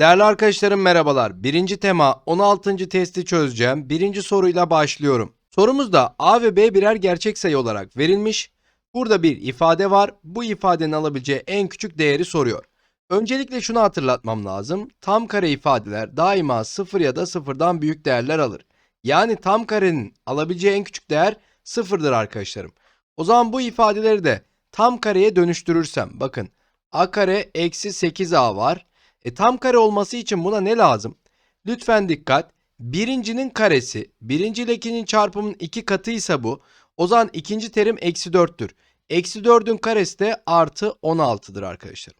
Değerli arkadaşlarım merhabalar. Birinci tema 16. testi çözeceğim. Birinci soruyla başlıyorum. Sorumuzda a ve b birer gerçek sayı olarak verilmiş. Burada bir ifade var. Bu ifadenin alabileceği en küçük değeri soruyor. Öncelikle şunu hatırlatmam lazım. Tam kare ifadeler daima 0 ya da 0'dan büyük değerler alır. Yani tam karenin alabileceği en küçük değer 0'dır arkadaşlarım. O zaman bu ifadeleri de tam kareye dönüştürürsem bakın a kare eksi 8a var. E tam kare olması için buna ne lazım? Lütfen dikkat. Birincinin karesi, birinci ile ikincinin çarpımının iki katıysa bu. O zaman ikinci terim eksi 4'tür. Eksi 4'ün karesi de artı 16'dır arkadaşlar.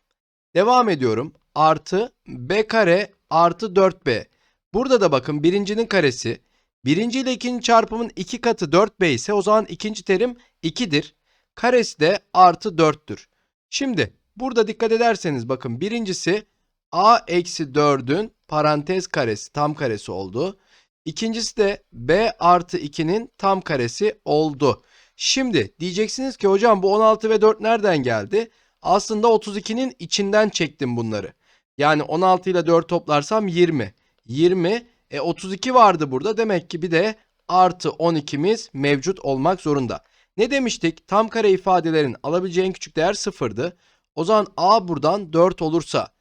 Devam ediyorum. Artı b kare artı 4b. Burada da bakın birincinin karesi. Birinci ile ikinci çarpımın iki katı 4b ise o zaman ikinci terim 2'dir. Karesi de artı 4'tür. Şimdi burada dikkat ederseniz bakın birincisi a eksi 4'ün parantez karesi tam karesi oldu. İkincisi de b artı 2'nin tam karesi oldu. Şimdi diyeceksiniz ki hocam bu 16 ve 4 nereden geldi? Aslında 32'nin içinden çektim bunları. Yani 16 ile 4 toplarsam 20. 20 e 32 vardı burada. Demek ki bir de artı 12'miz mevcut olmak zorunda. Ne demiştik? Tam kare ifadelerin alabileceği en küçük değer 0'dı. O zaman a buradan 4 olursa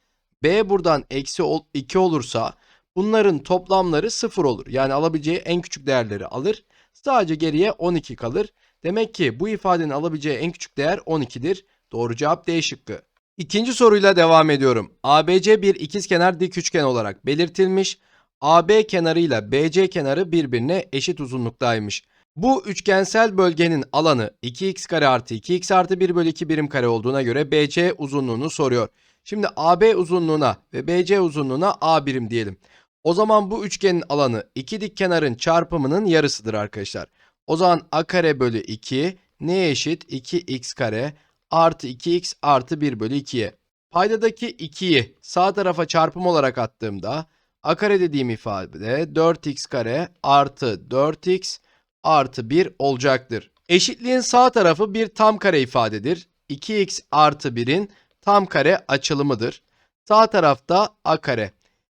b buradan eksi 2 olursa bunların toplamları 0 olur. Yani alabileceği en küçük değerleri alır. Sadece geriye 12 kalır. Demek ki bu ifadenin alabileceği en küçük değer 12'dir. Doğru cevap D şıkkı. İkinci soruyla devam ediyorum. ABC bir ikizkenar dik üçgen olarak belirtilmiş. AB kenarıyla BC kenarı birbirine eşit uzunluktaymış. Bu üçgensel bölgenin alanı 2x kare artı 2x artı 1 bölü 2 birim kare olduğuna göre BC uzunluğunu soruyor. Şimdi AB uzunluğuna ve BC uzunluğuna A birim diyelim. O zaman bu üçgenin alanı iki dik kenarın çarpımının yarısıdır arkadaşlar. O zaman A kare bölü 2 neye eşit? 2x kare artı 2x artı 1 bölü 2'ye. Paydadaki 2'yi sağ tarafa çarpım olarak attığımda a kare dediğim ifade 4x kare artı 4x artı 1 olacaktır. Eşitliğin sağ tarafı bir tam kare ifadedir. 2x artı 1'in tam kare açılımıdır. Sağ tarafta a kare.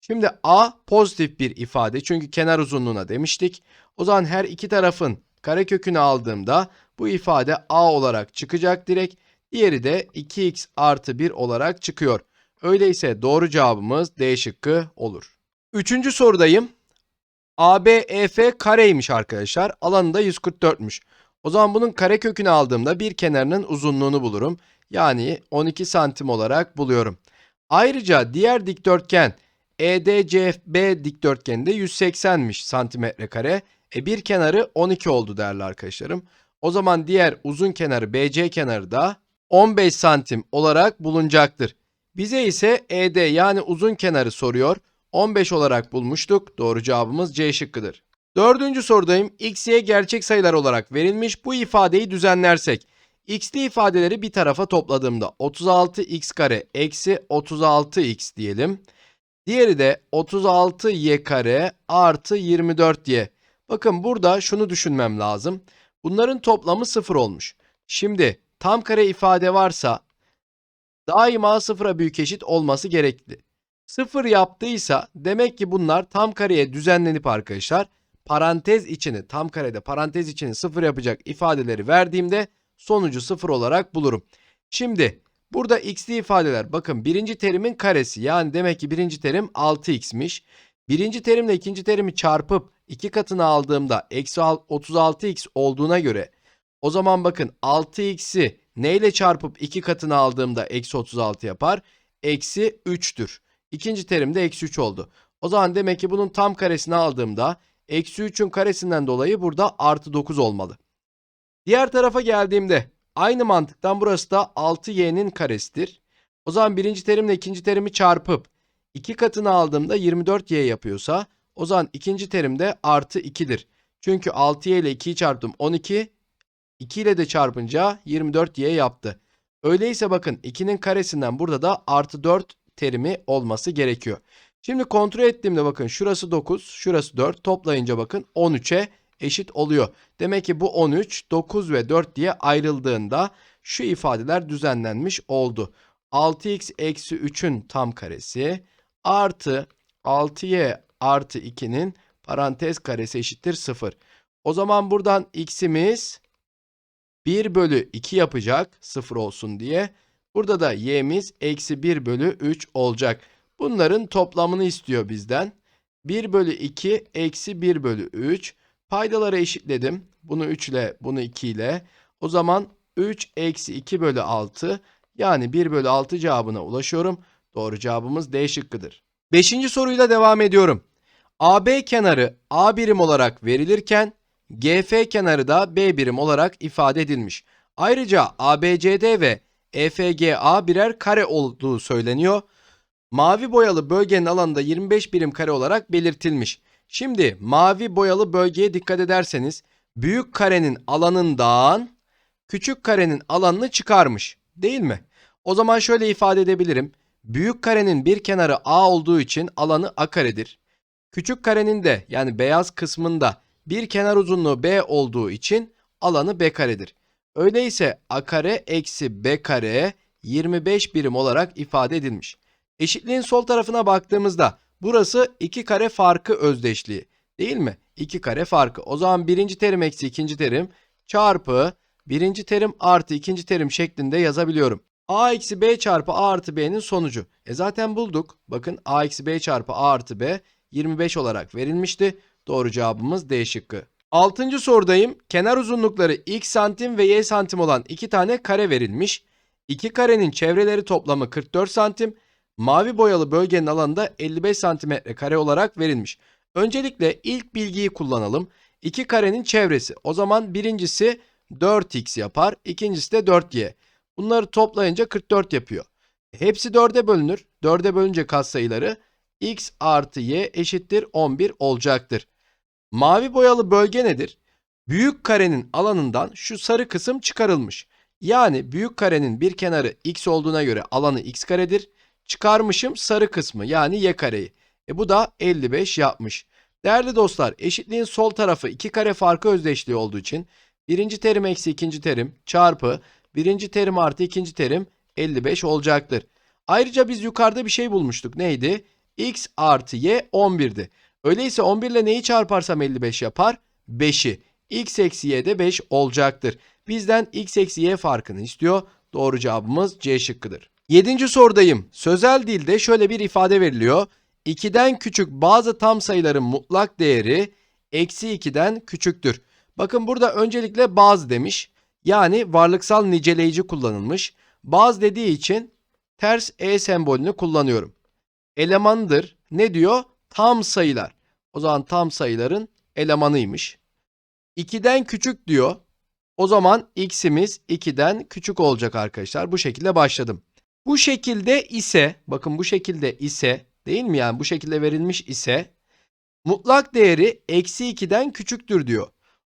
Şimdi a pozitif bir ifade çünkü kenar uzunluğuna demiştik. O zaman her iki tarafın karekökünü aldığımda bu ifade a olarak çıkacak direkt. Diğeri de 2x artı 1 olarak çıkıyor. Öyleyse doğru cevabımız D şıkkı olur. Üçüncü sorudayım. ABEF kareymiş arkadaşlar. Alanı da 144'müş. O zaman bunun karekökünü aldığımda bir kenarının uzunluğunu bulurum. Yani 12 santim olarak buluyorum. Ayrıca diğer dikdörtgen EDCFB dikdörtgeni de 180'miş santimetre kare. E bir kenarı 12 oldu değerli arkadaşlarım. O zaman diğer uzun kenarı BC kenarı da 15 santim olarak bulunacaktır. Bize ise ED yani uzun kenarı soruyor. 15 olarak bulmuştuk. Doğru cevabımız C şıkkıdır. Dördüncü sorudayım. X, Y gerçek sayılar olarak verilmiş. Bu ifadeyi düzenlersek. X'li ifadeleri bir tarafa topladığımda 36x kare eksi 36x diyelim. Diğeri de 36y kare artı 24y. Bakın burada şunu düşünmem lazım. Bunların toplamı 0 olmuş. Şimdi tam kare ifade varsa daima sıfıra büyük eşit olması gerekli. Sıfır yaptıysa demek ki bunlar tam kareye düzenlenip arkadaşlar parantez içini tam karede parantez içini sıfır yapacak ifadeleri verdiğimde sonucu sıfır olarak bulurum. Şimdi burada x'li ifadeler bakın birinci terimin karesi yani demek ki birinci terim 6x'miş. Birinci terimle ikinci terimi çarpıp iki katını aldığımda eksi 36x olduğuna göre o zaman bakın 6x'i neyle çarpıp 2 katını aldığımda eksi 36 yapar? Eksi 3'tür. İkinci terim de eksi 3 oldu. O zaman demek ki bunun tam karesini aldığımda eksi 3'ün karesinden dolayı burada artı 9 olmalı. Diğer tarafa geldiğimde aynı mantıktan burası da 6y'nin karesidir. O zaman birinci terimle ikinci terimi çarpıp 2 katını aldığımda 24y yapıyorsa o zaman ikinci terimde artı 2'dir. Çünkü 6y ile 2'yi çarptım 12, 2 ile de çarpınca 24y yaptı. Öyleyse bakın 2'nin karesinden burada da artı 4 terimi olması gerekiyor. Şimdi kontrol ettiğimde bakın şurası 9, şurası 4 toplayınca bakın 13'e eşit oluyor. Demek ki bu 13, 9 ve 4 diye ayrıldığında şu ifadeler düzenlenmiş oldu. 6x eksi 3'ün tam karesi artı 6y artı 2'nin parantez karesi eşittir 0. O zaman buradan x'imiz 1 bölü 2 yapacak 0 olsun diye. Burada da y'miz eksi 1 bölü 3 olacak. Bunların toplamını istiyor bizden. 1 bölü 2 eksi 1 bölü 3. Paydaları eşitledim. Bunu 3 ile bunu 2 ile. O zaman 3 eksi 2 bölü 6 yani 1 bölü 6 cevabına ulaşıyorum. Doğru cevabımız D şıkkıdır. Beşinci soruyla devam ediyorum. AB kenarı A birim olarak verilirken GF kenarı da B birim olarak ifade edilmiş. Ayrıca ABCD ve EFGA birer kare olduğu söyleniyor. Mavi boyalı bölgenin alanında 25 birim kare olarak belirtilmiş. Şimdi mavi boyalı bölgeye dikkat ederseniz büyük karenin alanından küçük karenin alanını çıkarmış. Değil mi? O zaman şöyle ifade edebilirim. Büyük karenin bir kenarı A olduğu için alanı A karedir. Küçük karenin de yani beyaz kısmında bir kenar uzunluğu B olduğu için alanı B karedir. Öyleyse A kare eksi B kare 25 birim olarak ifade edilmiş. Eşitliğin sol tarafına baktığımızda burası iki kare farkı özdeşliği değil mi? İki kare farkı. O zaman birinci terim eksi ikinci terim çarpı birinci terim artı ikinci terim şeklinde yazabiliyorum. A eksi B çarpı A artı B'nin sonucu. E zaten bulduk. Bakın A eksi B çarpı A artı B 25 olarak verilmişti. Doğru cevabımız D şıkkı. Altıncı sorudayım. Kenar uzunlukları x santim ve y santim olan iki tane kare verilmiş. İki karenin çevreleri toplamı 44 santim. Mavi boyalı bölgenin alanında 55 santimetre kare olarak verilmiş. Öncelikle ilk bilgiyi kullanalım. İki karenin çevresi. O zaman birincisi 4x yapar. ikincisi de 4y. Bunları toplayınca 44 yapıyor. Hepsi 4'e bölünür. 4'e bölünce katsayıları x artı y eşittir 11 olacaktır. Mavi boyalı bölge nedir? Büyük karenin alanından şu sarı kısım çıkarılmış. Yani büyük karenin bir kenarı x olduğuna göre alanı x karedir. Çıkarmışım sarı kısmı yani y kareyi. E bu da 55 yapmış. Değerli dostlar eşitliğin sol tarafı iki kare farkı özdeşliği olduğu için birinci terim eksi ikinci terim çarpı birinci terim artı ikinci terim 55 olacaktır. Ayrıca biz yukarıda bir şey bulmuştuk. Neydi? x artı y 11'di. Öyleyse 11 ile neyi çarparsam 55 yapar? 5'i. x eksi y de 5 olacaktır. Bizden x eksi y farkını istiyor. Doğru cevabımız C şıkkıdır. Yedinci sorudayım. Sözel dilde şöyle bir ifade veriliyor. 2'den küçük bazı tam sayıların mutlak değeri eksi 2'den küçüktür. Bakın burada öncelikle bazı demiş. Yani varlıksal niceleyici kullanılmış. Bazı dediği için ters e sembolünü kullanıyorum. Elemandır. Ne diyor? Tam sayılar. O zaman tam sayıların elemanıymış. 2'den küçük diyor. O zaman x'imiz 2'den küçük olacak arkadaşlar. Bu şekilde başladım. Bu şekilde ise bakın bu şekilde ise değil mi yani bu şekilde verilmiş ise mutlak değeri eksi 2'den küçüktür diyor.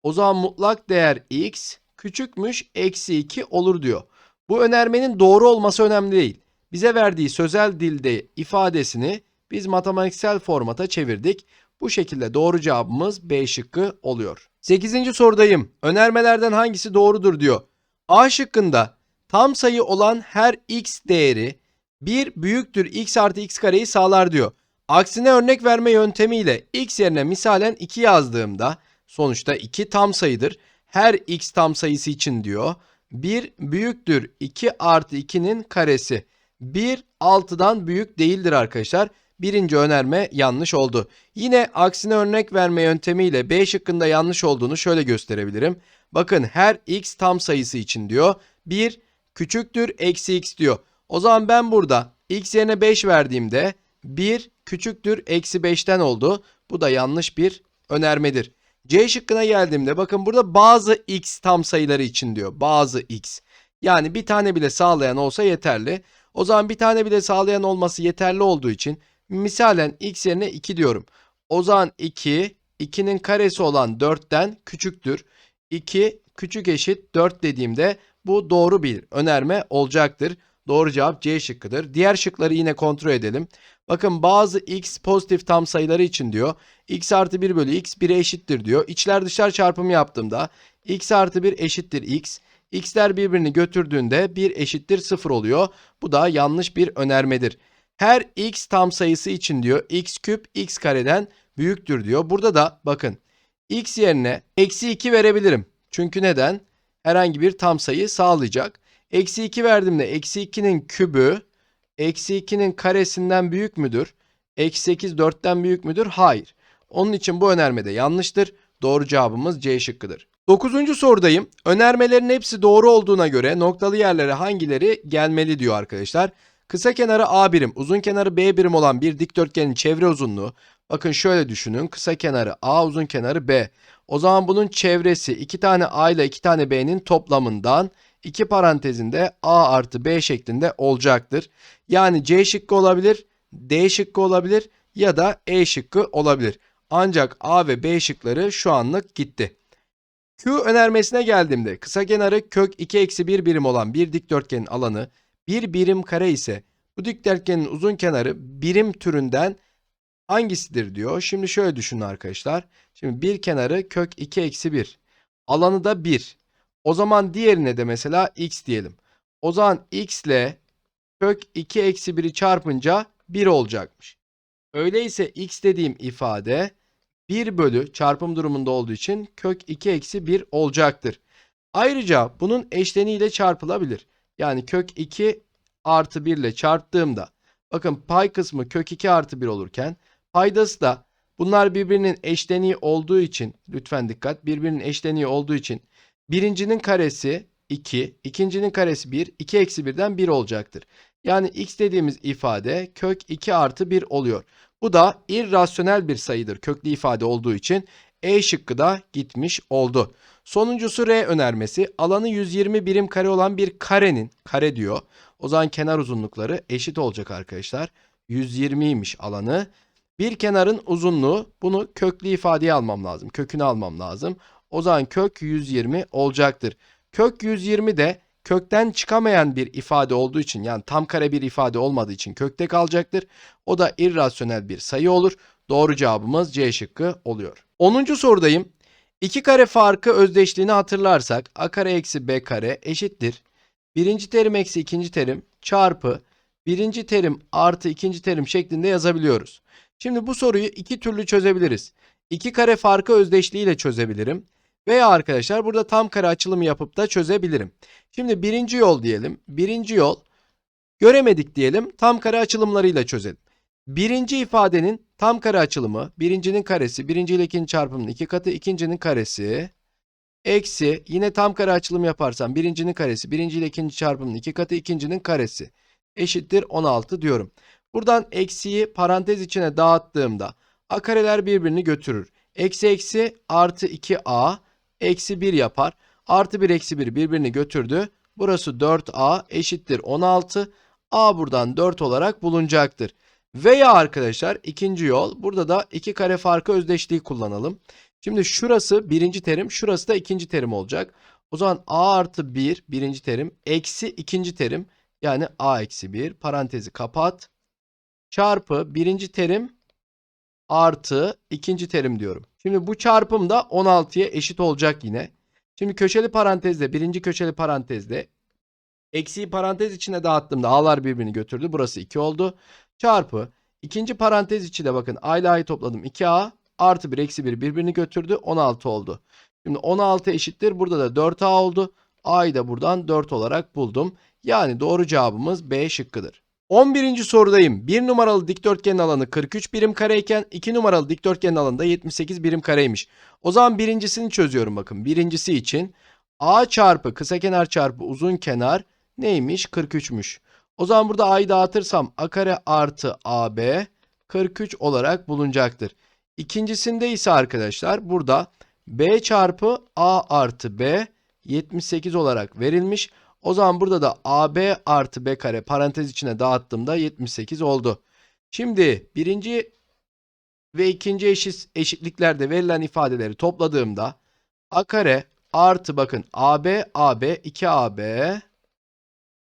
O zaman mutlak değer x küçükmüş eksi 2 olur diyor. Bu önermenin doğru olması önemli değil. Bize verdiği sözel dilde ifadesini biz matematiksel formata çevirdik. Bu şekilde doğru cevabımız B şıkkı oluyor. 8. sorudayım. Önermelerden hangisi doğrudur diyor. A şıkkında tam sayı olan her x değeri 1 büyüktür x artı x kareyi sağlar diyor. Aksine örnek verme yöntemiyle x yerine misalen 2 yazdığımda sonuçta 2 tam sayıdır. Her x tam sayısı için diyor. 1 büyüktür 2 artı 2'nin karesi. 1 6'dan büyük değildir arkadaşlar. Birinci önerme yanlış oldu. Yine aksine örnek verme yöntemiyle B şıkkında yanlış olduğunu şöyle gösterebilirim. Bakın her x tam sayısı için diyor. 1 küçüktür eksi x diyor. O zaman ben burada x yerine 5 verdiğimde 1 küçüktür eksi 5'ten oldu. Bu da yanlış bir önermedir. C şıkkına geldiğimde bakın burada bazı x tam sayıları için diyor. Bazı x. Yani bir tane bile sağlayan olsa yeterli. O zaman bir tane bile sağlayan olması yeterli olduğu için misalen x yerine 2 diyorum. O zaman 2 2'nin karesi olan 4'ten küçüktür. 2 küçük eşit 4 dediğimde bu doğru bir önerme olacaktır. Doğru cevap C şıkkıdır. Diğer şıkları yine kontrol edelim. Bakın bazı x pozitif tam sayıları için diyor. x artı 1 bölü x 1'e eşittir diyor. İçler dışlar çarpımı yaptığımda x artı 1 eşittir x. x'ler birbirini götürdüğünde 1 eşittir 0 oluyor. Bu da yanlış bir önermedir. Her x tam sayısı için diyor x küp x kareden büyüktür diyor. Burada da bakın x yerine eksi 2 verebilirim. Çünkü neden? Herhangi bir tam sayı sağlayacak. Eksi 2 verdiğimde eksi 2'nin kübü eksi 2'nin karesinden büyük müdür? Eksi 8 4'ten büyük müdür? Hayır. Onun için bu önerme de yanlıştır. Doğru cevabımız C şıkkıdır. 9. sorudayım. Önermelerin hepsi doğru olduğuna göre noktalı yerlere hangileri gelmeli diyor arkadaşlar. Kısa kenarı A birim, uzun kenarı B birim olan bir dikdörtgenin çevre uzunluğu. Bakın şöyle düşünün. Kısa kenarı A, uzun kenarı B. O zaman bunun çevresi 2 tane A ile 2 tane B'nin toplamından 2 parantezinde A artı B şeklinde olacaktır. Yani C şıkkı olabilir, D şıkkı olabilir ya da E şıkkı olabilir. Ancak A ve B şıkları şu anlık gitti. Q önermesine geldiğimde kısa kenarı kök 2 eksi 1 birim olan bir dikdörtgenin alanı bir birim kare ise bu dikdörtgenin uzun kenarı birim türünden hangisidir diyor. Şimdi şöyle düşünün arkadaşlar. Şimdi bir kenarı kök 2 eksi 1. Alanı da 1. O zaman diğerine de mesela x diyelim. O zaman x ile kök 2 eksi 1'i çarpınca 1 olacakmış. Öyleyse x dediğim ifade 1 bölü çarpım durumunda olduğu için kök 2 eksi 1 olacaktır. Ayrıca bunun eşleniğiyle çarpılabilir. Yani kök 2 artı 1 ile çarptığımda bakın pay kısmı kök 2 artı 1 olurken paydası da bunlar birbirinin eşleniği olduğu için lütfen dikkat birbirinin eşleniği olduğu için birincinin karesi 2, ikincinin karesi 1, 2 eksi 1'den 1 olacaktır. Yani x dediğimiz ifade kök 2 artı 1 oluyor. Bu da irrasyonel bir sayıdır köklü ifade olduğu için E şıkkı da gitmiş oldu. Sonuncusu R önermesi. Alanı 120 birim kare olan bir karenin, kare diyor. O zaman kenar uzunlukları eşit olacak arkadaşlar. 120'ymiş alanı. Bir kenarın uzunluğu bunu köklü ifadeye almam lazım. Kökünü almam lazım. O zaman kök 120 olacaktır. Kök 120 de kökten çıkamayan bir ifade olduğu için yani tam kare bir ifade olmadığı için kökte kalacaktır. O da irrasyonel bir sayı olur. Doğru cevabımız C şıkkı oluyor. 10. sorudayım. İki kare farkı özdeşliğini hatırlarsak a kare eksi b kare eşittir. Birinci terim eksi ikinci terim çarpı birinci terim artı ikinci terim şeklinde yazabiliyoruz. Şimdi bu soruyu iki türlü çözebiliriz. İki kare farkı özdeşliğiyle çözebilirim. Veya arkadaşlar burada tam kare açılımı yapıp da çözebilirim. Şimdi birinci yol diyelim. Birinci yol göremedik diyelim. Tam kare açılımlarıyla çözelim. Birinci ifadenin tam kare açılımı birincinin karesi birinci ile ikinci çarpımının iki katı ikincinin karesi eksi yine tam kare açılım yaparsam birincinin karesi birinci ile ikinci çarpımının iki katı ikincinin karesi eşittir 16 diyorum. Buradan eksiyi parantez içine dağıttığımda a kareler birbirini götürür. Eksi eksi artı 2a eksi 1 yapar. Artı 1 eksi 1 birbirini götürdü. Burası 4a eşittir 16. a buradan 4 olarak bulunacaktır. Veya arkadaşlar ikinci yol burada da iki kare farkı özdeşliği kullanalım. Şimdi şurası birinci terim şurası da ikinci terim olacak. O zaman a artı 1 birinci terim eksi ikinci terim yani a eksi 1 parantezi kapat. Çarpı birinci terim artı ikinci terim diyorum. Şimdi bu çarpım da 16'ya eşit olacak yine. Şimdi köşeli parantezde birinci köşeli parantezde eksiği parantez içine dağıttığımda a'lar birbirini götürdü. Burası 2 oldu. Çarpı ikinci parantez içi de bakın a ile a'yı topladım 2a artı 1 eksi 1 birbirini götürdü 16 oldu. Şimdi 16 eşittir burada da 4a oldu. a'yı da buradan 4 olarak buldum. Yani doğru cevabımız B şıkkıdır. 11. sorudayım. 1 numaralı dikdörtgenin alanı 43 birim kareyken 2 numaralı dikdörtgenin alanı da 78 birim kareymiş. O zaman birincisini çözüyorum bakın. Birincisi için a çarpı kısa kenar çarpı uzun kenar neymiş? 43'müş. O zaman burada a'yı dağıtırsam a kare artı ab 43 olarak bulunacaktır. İkincisinde ise arkadaşlar burada b çarpı a artı b 78 olarak verilmiş. O zaman burada da AB artı B kare parantez içine dağıttığımda 78 oldu. Şimdi birinci ve ikinci eşit, eşitliklerde verilen ifadeleri topladığımda A kare artı bakın AB AB 2AB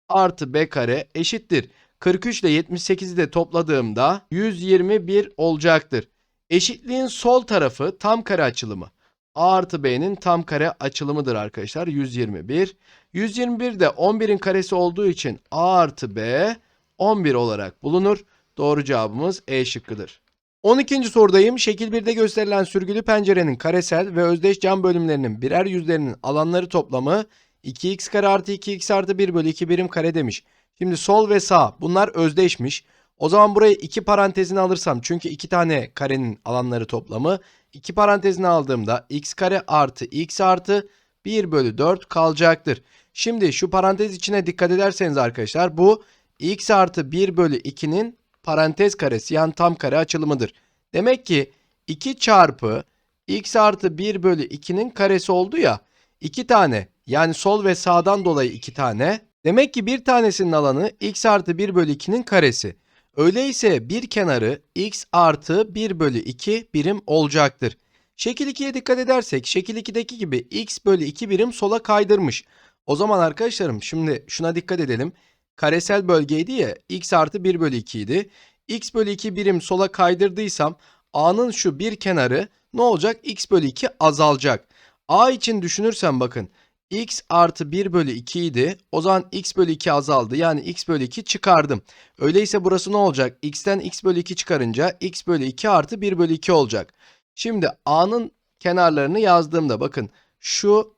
artı B kare eşittir. 43 ile 78'i de topladığımda 121 olacaktır. Eşitliğin sol tarafı tam kare açılımı. A artı B'nin tam kare açılımıdır arkadaşlar. 121. 121 de 11'in karesi olduğu için A artı B 11 olarak bulunur. Doğru cevabımız E şıkkıdır. 12. sorudayım. Şekil 1'de gösterilen sürgülü pencerenin karesel ve özdeş cam bölümlerinin birer yüzlerinin alanları toplamı 2x kare artı 2x artı 1 bölü 2 birim kare demiş. Şimdi sol ve sağ bunlar özdeşmiş. O zaman burayı iki parantezine alırsam çünkü iki tane karenin alanları toplamı iki parantezine aldığımda x kare artı x artı 1 bölü 4 kalacaktır. Şimdi şu parantez içine dikkat ederseniz arkadaşlar bu x artı 1 bölü 2'nin parantez karesi yani tam kare açılımıdır. Demek ki 2 çarpı x artı 1 bölü 2'nin karesi oldu ya. 2 tane yani sol ve sağdan dolayı 2 tane. Demek ki bir tanesinin alanı x artı 1 bölü 2'nin karesi. Öyleyse bir kenarı x artı 1 bölü 2 birim olacaktır. Şekil 2'ye dikkat edersek şekil 2'deki gibi x bölü 2 birim sola kaydırmış. O zaman arkadaşlarım şimdi şuna dikkat edelim. Karesel bölgeydi ya x artı 1 bölü 2 idi. x bölü 2 birim sola kaydırdıysam a'nın şu bir kenarı ne olacak? x bölü 2 azalacak. a için düşünürsem bakın x artı 1 bölü 2 idi. O zaman x bölü 2 azaldı. Yani x bölü 2 çıkardım. Öyleyse burası ne olacak? x'ten x bölü 2 çıkarınca x bölü 2 artı 1 bölü 2 olacak. Şimdi a'nın kenarlarını yazdığımda bakın şu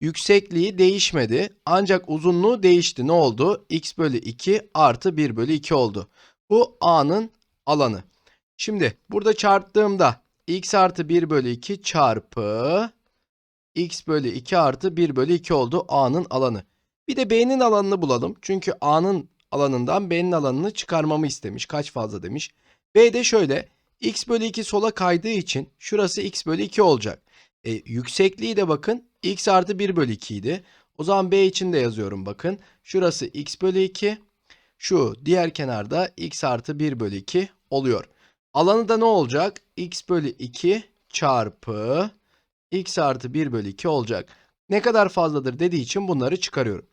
yüksekliği değişmedi. Ancak uzunluğu değişti. Ne oldu? x bölü 2 artı 1 bölü 2 oldu. Bu a'nın alanı. Şimdi burada çarptığımda x artı 1 bölü 2 çarpı x bölü 2 artı 1 bölü 2 oldu a'nın alanı. Bir de b'nin alanını bulalım. Çünkü a'nın alanından b'nin alanını çıkarmamı istemiş. Kaç fazla demiş. b de şöyle x bölü 2 sola kaydığı için şurası x bölü 2 olacak. E, yüksekliği de bakın x artı 1 bölü 2 idi. O zaman b için de yazıyorum bakın. Şurası x bölü 2. Şu diğer kenarda x artı 1 bölü 2 oluyor. Alanı da ne olacak? x bölü 2 çarpı x artı 1 bölü 2 olacak. Ne kadar fazladır dediği için bunları çıkarıyorum.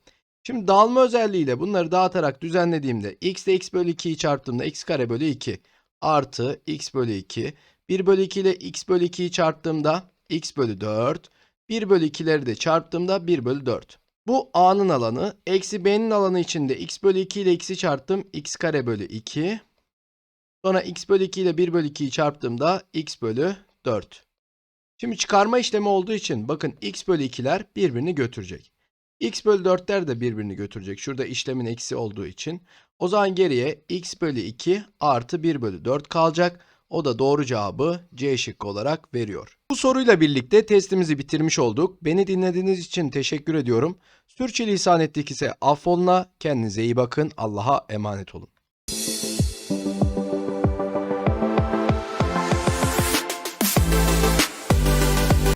Şimdi dağılma özelliğiyle bunları dağıtarak düzenlediğimde x ile x bölü 2'yi çarptığımda x kare bölü 2 artı x bölü 2. 1 bölü 2 ile x bölü 2'yi çarptığımda x bölü 4. 1 bölü 2'leri de çarptığımda 1 bölü 4. Bu a'nın alanı. Eksi b'nin alanı içinde x bölü 2 ile x'i çarptım. x kare bölü 2. Sonra x bölü 2 ile 1 bölü 2'yi çarptığımda x bölü 4. Şimdi çıkarma işlemi olduğu için bakın x bölü 2'ler birbirini götürecek. X bölü 4'ler de birbirini götürecek. Şurada işlemin eksi olduğu için. O zaman geriye x bölü 2 artı 1 bölü 4 kalacak. O da doğru cevabı C şıkkı olarak veriyor. Bu soruyla birlikte testimizi bitirmiş olduk. Beni dinlediğiniz için teşekkür ediyorum. Sürçülisan ettik ise affoluna. Kendinize iyi bakın. Allah'a emanet olun.